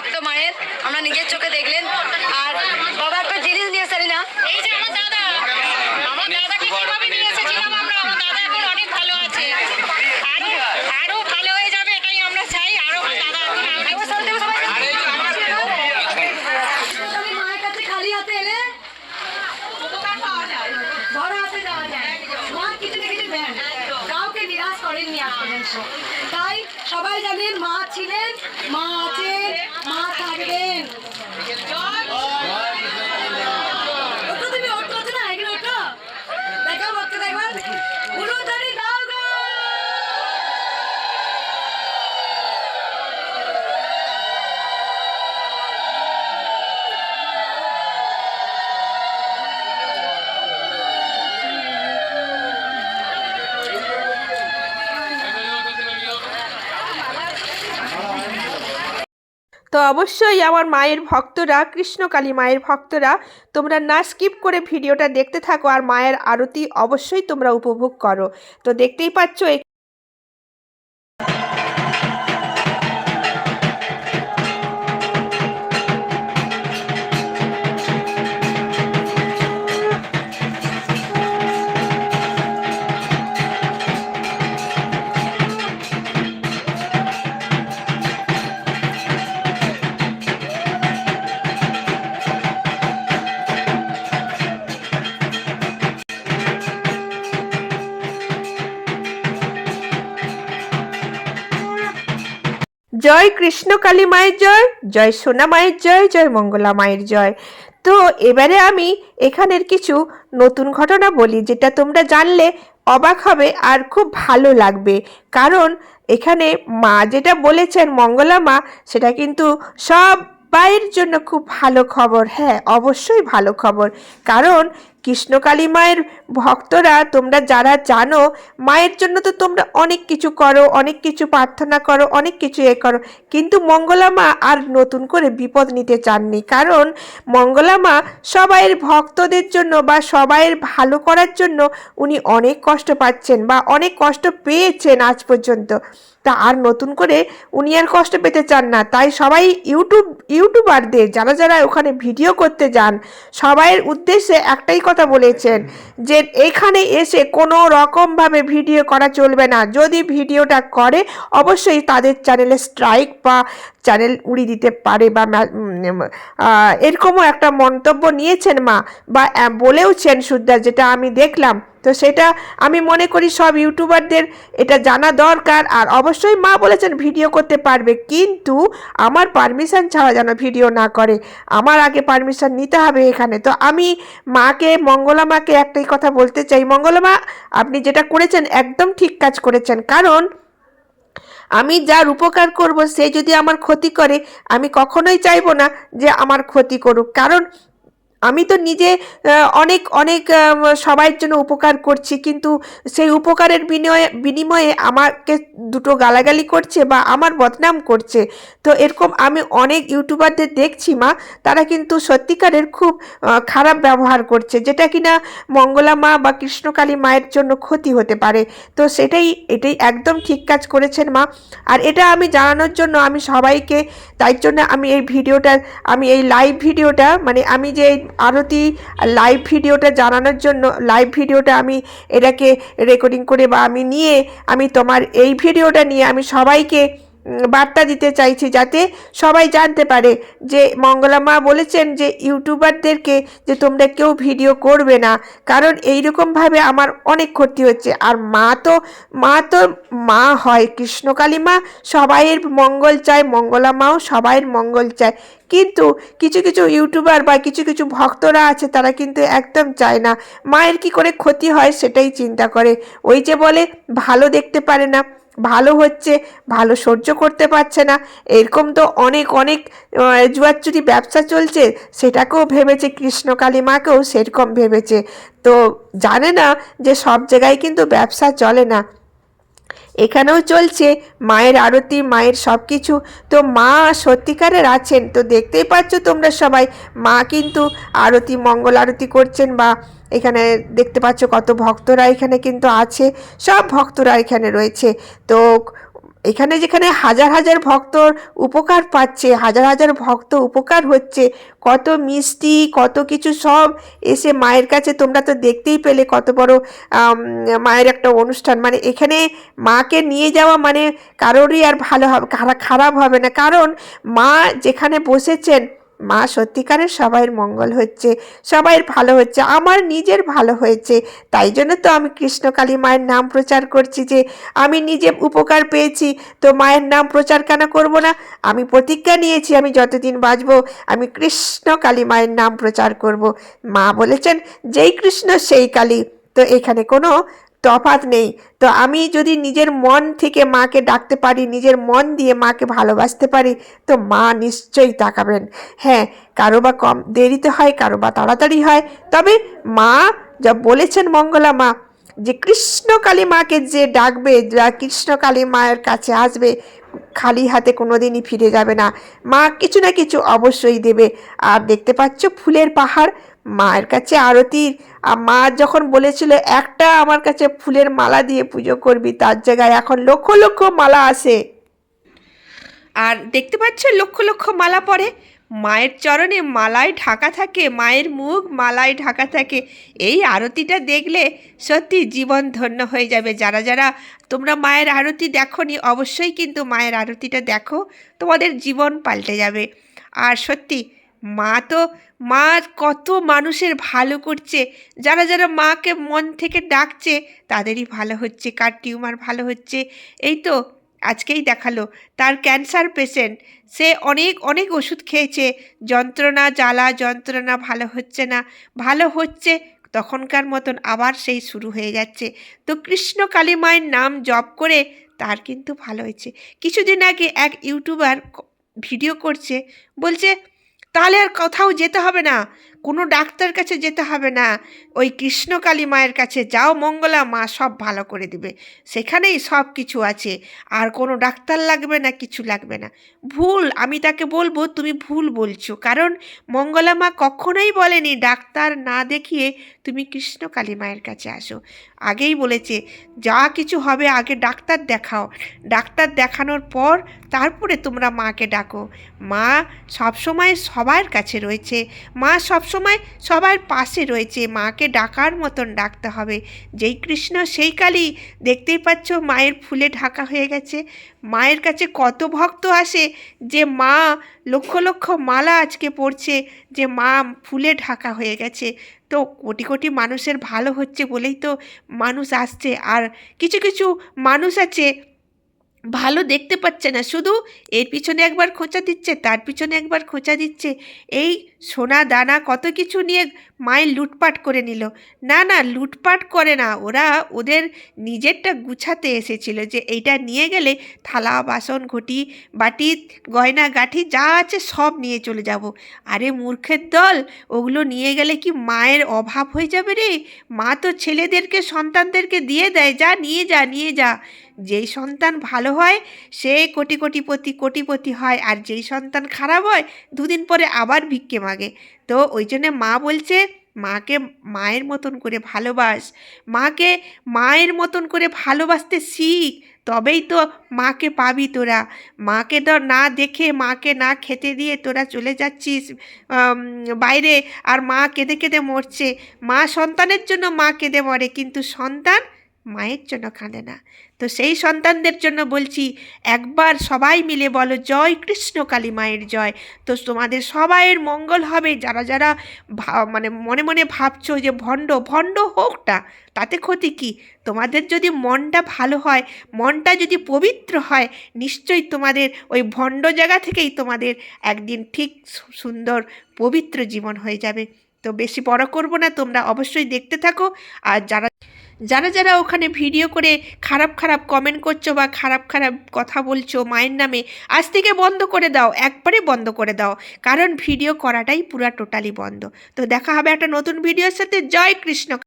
ভক্ত মায়ের। আমরা নিজের চোখে দেখলেন। আর বাবা একটা জিনিস নিয়ে এসে না। এই যে আমার দাদাকে কীভাবে নিয়ে এসেছিলাম আমরা আমার দাদা এখন অনেক ভালো আছে আরও আরও ভালো হয়ে যাবে এটাই আমরা চাই আরও আমার দাদা এখন দেবো সব দেবো সবাই তুমি মায়ের কাছে খালি হাতে এলে বড় হাতে যাওয়া যায় মা কিছু না কিছু দেন কাউকে নিরাশ করেননি আজ পর্যন্ত তাই সবাই জানেন মা ছিলেন মা আছেন মা থাকবেন। তো অবশ্যই আমার মায়ের ভক্তরা কৃষ্ণকালী মায়ের ভক্তরা, তোমরা না স্কিপ করে ভিডিওটা দেখতে থাকো আর মায়ের আরতি অবশ্যই তোমরা উপভোগ করো। তো দেখতেই পাচ্ছ এ- কৃষ্ণ কালী মায়ের জয় জয় সোনা মায়ের জয় জয় মঙ্গলা মায়ের জয়। তো এবারে আমি এখানের কিছু নতুন ঘটনা বলি, যেটা তোমরা জানলে অবাক হবে আর খুব ভালো লাগবে। কারণ এখানে মা যেটা বলেছেন, মঙ্গলা মা, সেটা কিন্তু সব বাইয়ের জন্য খুব ভালো খবর। হ্যাঁ অবশ্যই ভালো খবর। কারণ কৃষ্ণকালী মায়ের ভক্তরা তোমরা যারা জানো, মায়ের জন্য তো তোমরা অনেক কিছু করো, অনেক কিছু প্রার্থনা করো, অনেক কিছু এ করো। কিন্তু মঙ্গলা মা আর নতুন করে বিপদ নিতে চাননি। কারণ মঙ্গলা মা সবাইয়ের ভক্তদের জন্য বা সবাইয়ের ভালো করার জন্য উনি অনেক কষ্ট পাচ্ছেন বা অনেক কষ্ট পেয়েছেন আজ পর্যন্ত। তা আর নতুন করে উনি আর কষ্ট পেতে চান না। তাই সবাই ইউটিউব, ইউটিউবারদের, যারা যারা ওখানে ভিডিও করতে যান, সবাইয়ের উদ্দেশ্যে একটাই কথা বলেছেন যে এখানে এসে কোনো রকমভাবে ভিডিও করা চলবে না। যদি ভিডিওটা করে, অবশ্যই তাদের চ্যানেলে স্ট্রাইক বা চ্যানেল উড়ি দিতে পারে বা এরকমও একটা মন্তব্য নিয়েছেন মা বা বলেওছেন সুদ্দা, যেটা আমি দেখলাম। তো সেটা আমি মনে করি সব ইউটিউবারদের এটা জানা দরকার। আর অবশ্যই মা বলেছেন ভিডিও করতে পারবে। কিন্তু আমার পারমিশন ছাড়া যেন ভিডিও না করে। আমার আগে পারমিশন নিতে হবে এখানে। তো আমি মাকে, মঙ্গলা মাকে একটাই কথা বলতে চাই। মঙ্গলা মা, আপনি যেটা করেছেন একদম ঠিক কাজ করেছেন। কারণ আমি যার উপকার করব সে যদি আমার ক্ষতি করে, আমি কখনোই চাইব না যে আমার ক্ষতি করুক। কারণ আমি তো নিজে অনেক অনেক সবাইয়ের জন্য উপকার করছি, কিন্তু সেই উপকারের বিনিময়ে বিনিময়ে আমাকে দুটো গালাগালি করছে বা আমার বদনাম করছে। তো এরকম আমি অনেক ইউটিউবারদের দেখছি মা, তারা কিন্তু সত্যিকারের খুব খারাপ ব্যবহার করছে, যেটা কিনা মঙ্গলা মা বা কৃষ্ণকালী মায়ের জন্য ক্ষতি হতে পারে। তো সেটাই, এটাই একদম ঠিক কাজ করেছেন মা। আর এটা আমি জানানোর জন্য আমি সবাইকে, তাই জন্য আমি এই ভিডিওটা, আমি এই লাইভ ভিডিওটা মানে আমি যে আরতি লাইভ ভিডিওটা জানানোর জন্য লাইভ ভিডিওটা আমি এটাকে রেকর্ডিং করে বা আমি নিয়ে আমি তোমার এই ভিডিওটা নিয়ে আমি সবাইকে বার্তা দিতে চাইছি যাতে সবাই জানতে পারে যে মঙ্গলা মা বলেছেন যে ইউটিউবারদেরকে যে তোমরা কেউ ভিডিও করবে না। কারণ এই এইরকমভাবে আমার অনেক ক্ষতি হচ্ছে। আর মা তো মা তো, মা হয় কৃষ্ণকালী মা, সবাইয়ের মঙ্গল চায়, মঙ্গলা মাও সবাইয়ের মঙ্গল চায়। কিন্তু কিছু কিছু ইউটিউবার বা কিছু কিছু ভক্তরা আছে, তারা কিন্তু একদম চায় না। মায়ের কি করে ক্ষতি হয় সেটাই চিন্তা করে। ওই যে বলে, ভালো দেখতে পারে না, ভালো হচ্ছে, ভালো সহ্য করতে পারছে না। এরকম তো অনেক অনেক জুয়াচুরি ব্যবসা চলছে, সেটাকেও ভেবেছে কৃষ্ণকালী মাকেও সেরকম ভেবেছে। তো জানে না যে সব জায়গায় কিন্তু ব্যবসা চলে না। এখানেও চলছে। মায়ের আরতি, মায়ের সব কিছু তো মা সত্যিকারের আছেন। তো দেখতেই পাচ্ছ তোমরা সবাই, মা কিন্তু আরতি, মঙ্গল আরতি করছেন বা এখানে দেখতে পাচ্ছ কত ভক্তরা এখানে কিন্তু আছে। সব ভক্তরা এখানে রয়েছে। তো এখানে যেখানে হাজার হাজার ভক্তর উপকার পাচ্ছে, হাজার হাজার ভক্ত উপকার হচ্ছে, কত মিষ্টি, কত কিছু সব এসে মায়ের কাছে তোমরা তো দেখতেই পেলে কত বড় মায়ের একটা অনুষ্ঠান। মানে এখানে মাকে নিয়ে যাওয়া মানে কারোরই আর ভালো হবে, খারা- খারাপ হবে না। কারণ মা যেখানে বসেছেন মা সত্যিকারের সবাইয়ের মঙ্গল হচ্ছে, সবাইয়ের ভালো হচ্ছে, আমার নিজের ভালো হয়েছে। তাই জন্য তো আমি কৃষ্ণকালী মায়ের নাম প্রচার করছি যে, আমি নিজে উপকার পেয়েছি, তো মায়ের নাম প্রচার কেন করব না? আমি প্রতিজ্ঞা নিয়েছি, আমি যতদিন বাঁচবো, আমি কৃষ্ণ কালী মায়ের নাম প্রচার করব। মা বলেছেন, যেই কৃষ্ণ সেই কালী। তো এখানে কোনো তফাৎ নেই। তো আমি যদি নিজের মন থেকে মাকে ডাকতে পারি, নিজের মন দিয়ে মাকে ভালোবাসতে পারি, তো মা নিশ্চয়ই তাকাবেন। হ্যাঁ কারও বা কম দেরিতে হয়, কারও বা তাড়াতাড়ি হয়। তবে মা, যা বলেছেন মঙ্গলা মা, যে কৃষ্ণকালী মাকে যে ডাকবে, যা কৃষ্ণকালী মায়ের কাছে আসবে, খালি হাতে কোনোদিনই ফিরে যাবে না। মা কিছু না কিছু অবশ্যই দেবে। আর দেখতে পাচ্ছ ফুলের পাহাড় মায়ের কাছে আরতির আর মা যখন বলেছিল, একটা আমার কাছে ফুলের মালা দিয়ে পুজো করবি, তার জায়গায় এখন লক্ষ লক্ষ মালা আসে আর দেখতে পাচ্ছ, লক্ষ লক্ষ মালা পরে মায়ের চরণে মালায় ঢাকা থাকে, মায়ের মুখ মালায় ঢাকা থাকে। এই আরতিটা দেখলে সত্যি জীবন ধন্য হয়ে যাবে। যারা যারা তোমরা মায়ের আরতি দেখো নি অবশ্যই কিন্তু মায়ের আরতিটা দেখো। তোমাদের জীবন পাল্টে যাবে। আর সত্যি মা তো, মা কত মানুষের ভালো করছে। যারা যারা মাকে মন থেকে ডাকছে, তাদেরই ভালো হচ্ছে, কার টিউমার ভালো হচ্ছে। এই তো, আজকেই দেখাল তার ক্যান্সার পেশেন্ট সে অনেক অনেক ওষুধ খেয়েছে। যন্ত্রণা জ্বালা, যন্ত্রণা ভালো হচ্ছে না, ভালো হচ্ছে, তখনকার মতন আবার সেই শুরু হয়ে যাচ্ছে। তো কৃষ্ণ কালী মায়ের নাম জপ করে তার কিন্তু ভালো হয়েছে। কিছুদিন আগে এক ইউটিউবার ভিডিও করছে, বলছে তাহলে আর কোথাও যেতে হবে না। কোনো ডাক্তার কাছে যেতে হবে না। ওই কৃষ্ণকালী মায়ের কাছে যাও, মঙ্গলা মা সব ভালো করে দিবে। সেখানেই সব কিছু আছে। আর কোনো ডাক্তার লাগবে না, কিছু লাগবে না। ভুল, আমি তাকে বলব, তুমি ভুল বলছো। কারণ মঙ্গলা মা কখনোই বলেনি, ডাক্তার না দেখিয়ে তুমি কৃষ্ণকালী মায়ের কাছে আসো। আগেই বলেছে, যা কিছু হবে আগে ডাক্তার দেখাও। ডাক্তার দেখানোর পর তারপরে তোমরা মাকে ডাকো। মা সবসময় সবার কাছে রয়েছে। মা সবসময় সবার পাশে রয়েছে। মাকে ডাকার মতন ডাকতে হবে। যেই কৃষ্ণ, সেই কালী দেখতেই পাচ্ছ মায়ের ফুলে ঢাকা হয়ে গেছে। মায়ের কাছে কত ভক্ত আসে যে মা, লক্ষ লক্ষ মালা আজকে পড়ছে যে মা ফুলে ঢাকা হয়ে গেছে। তো কোটি কোটি মানুষের ভালো হচ্ছে বলেই তো মানুষ আসছে। আর কিছু কিছু মানুষ আছে ভালো দেখতে পাচ্ছে না। শুধু এর পিছনে একবার খোঁচা দিচ্ছে, তার পিছনে একবার খোঁচা দিচ্ছে। এই সোনা দানা কত কিছু নিয়ে মায়ের লুটপাট করে নিল। না না, লুটপাট করে না। ওরা ওদের নিজেরটা গুছাতে এসেছিল যে এইটা নিয়ে গেলে থালা, বাসন, ঘটি, বাটি, গয়না, গাঠি, যা আছে সব নিয়ে চলে যাব। আরে মূর্খের দল, ওগুলো নিয়ে গেলে কি মায়ের অভাব হয়ে যাবে রে? মা তো ছেলেদেরকে, সন্তানদেরকে দিয়ে দেয়। যা, নিয়ে যা নিয়ে যা। যেই সন্তান ভালো হয়, সে কোটি কোটিপতি কোটিপতি হয়, আর যেই সন্তান খারাপ হয়, দুদিন পরে আবার ভিক্ষে মাগে। তো ওই জন্যে মা বলছে, মাকে মায়ের মতন করে ভালোবাস। মাকে মায়ের মতন করে ভালোবাসতে শিখ, তবেই তো মাকে পাবি তোরা। মাকে তো না দেখে, মাকে না খেতে দিয়ে তোরা চলে যাচ্ছিস বাইরে। আর মা কেঁদে কেঁদে মরছে। মা সন্তানের জন্য মা কেঁদে মরে, কিন্তু সন্তান মায়ের জন্য কাঁদে না। তো সেই সন্তানদের জন্য বলছি, একবার সবাই মিলে বলো, জয় কৃষ্ণ কালী মায়ের জয়। তো তোমাদের সবাইয়ের মঙ্গল হবে। যারা যারা মানে মনে মনে ভাবছ যে ভণ্ড ভণ্ড হোকটা, তাতে ক্ষতি কি? তোমাদের যদি মনটা ভালো হয়, মনটা যদি পবিত্র হয়, নিশ্চয়ই তোমাদের ওই ভণ্ড জায়গা থেকেই তোমাদের একদিন ঠিক সুন্দর, পবিত্র জীবন হয়ে যাবে। তো বেশি বড় করব না, তোমরা অবশ্যই দেখতে থাকো। আর যারা যারা যারা ওখানে ভিডিও করে খারাপ খারাপ কমেন্ট করছ বা খারাপ খারাপ কথা বলছো মায়ের নামে, আজ থেকে বন্ধ করে দাও, একবারে বন্ধ করে দাও। কারণ ভিডিও করাটাই পুরা টোটালি বন্ধ। তো দেখা হবে একটা নতুন ভিডিওর সাথে। জয় কৃষ্ণ।